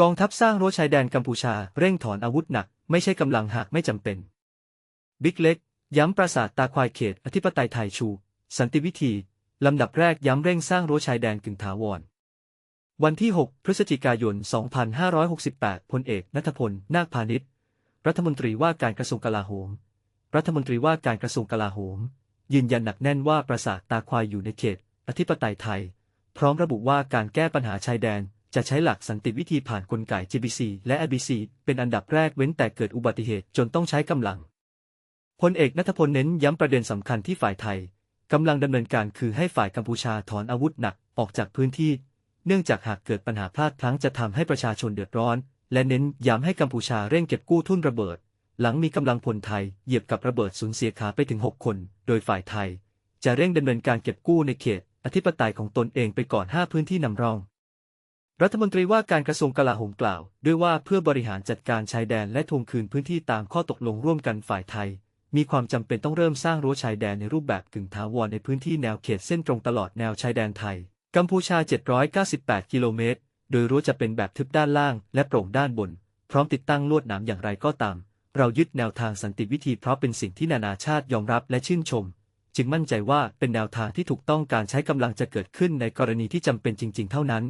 กองทัพสร้างรั้วชายแดนกัมพูชาเร่งถอนอาวุธหนัก ไม่ใช่กำลังหากไม่จำเป็น บิ๊กเล็ก ย้ำปราสาทตาควายเขตอธิปไตยไทยชู สันติวิธี ลำดับแรกย้ำเร่งสร้างรั้วชายแดนกึ่งถาวร วันที่ 6 พฤศจิกายน 2568 พลเอกนัทพล นาคพาณิชย์รัฐมนตรีว่าการกระทรวงกลาโหม รัฐมนตรีว่าการกระทรวงกลาโหม ยืนยันหนักแน่นว่าปราสาทตาควายอยู่ในเขต อธิปไตยไทย พร้อมระบุว่าการแก้ปัญหาชายแดน จะใช้หลักสันติวิธีผ่านกลไก GBC และ ABC เป็นอันดับแรกเว้นแต่เกิดอุบัติเหตุจนต้องใช้กำลังพลเอกนัทพลเน้นย้ำประเด็นสำคัญที่ฝ่ายไทยกำลังดำเนินการคือให้ฝ่ายกัมพูชาถอนอาวุธหนักออกจากพื้นที่ เนื่องจากหากเกิดปัญหาพลาดพลั้งจะทำให้ประชาชนเดือดร้อน และเน้นย้ำให้กัมพูชาเร่งเก็บกู้ทุ่นระเบิด หลังมีกำลังพลไทยเหยียบกับระเบิดสูญเสียขาไปถึง 6 คน โดยฝ่ายไทย จะเร่งดำเนินการเก็บกู้ในเขต อธิปไตยของตนเองไปก่อน 5 พื้นที่นำร่อง รัฐมนตรีว่าการกระทรวงกลาโหมกล่าว ด้วยว่าเพื่อบริหารจัดการชายแดนและทวงคืนพื้นที่ตามข้อตกลงร่วมกันฝ่ายไทย มีความจำเป็นต้องเริ่มสร้างรั้วชายแดนในรูปแบบกึ่งถาวรในพื้นที่แนวเขตเส้นตรงตลอดแนวชายแดนไทย กัมพูชา 798 กิโลเมตร โดยรั้วจะเป็นแบบทึบด้านล่าง และโปร่งด้านบน พร้อมติดตั้งลวดหนามอย่างไรก็ตาม เรายึดแนวทางสันติวิธีเพราะเป็นสิ่งที่นานาชาติยอมรับและชื่นชม จึงมั่นใจว่าเป็นแนวทางที่ถูกต้องการใช้กำลังจะเกิดขึ้นในกรณีที่จำเป็นจริง ๆ เท่านั้น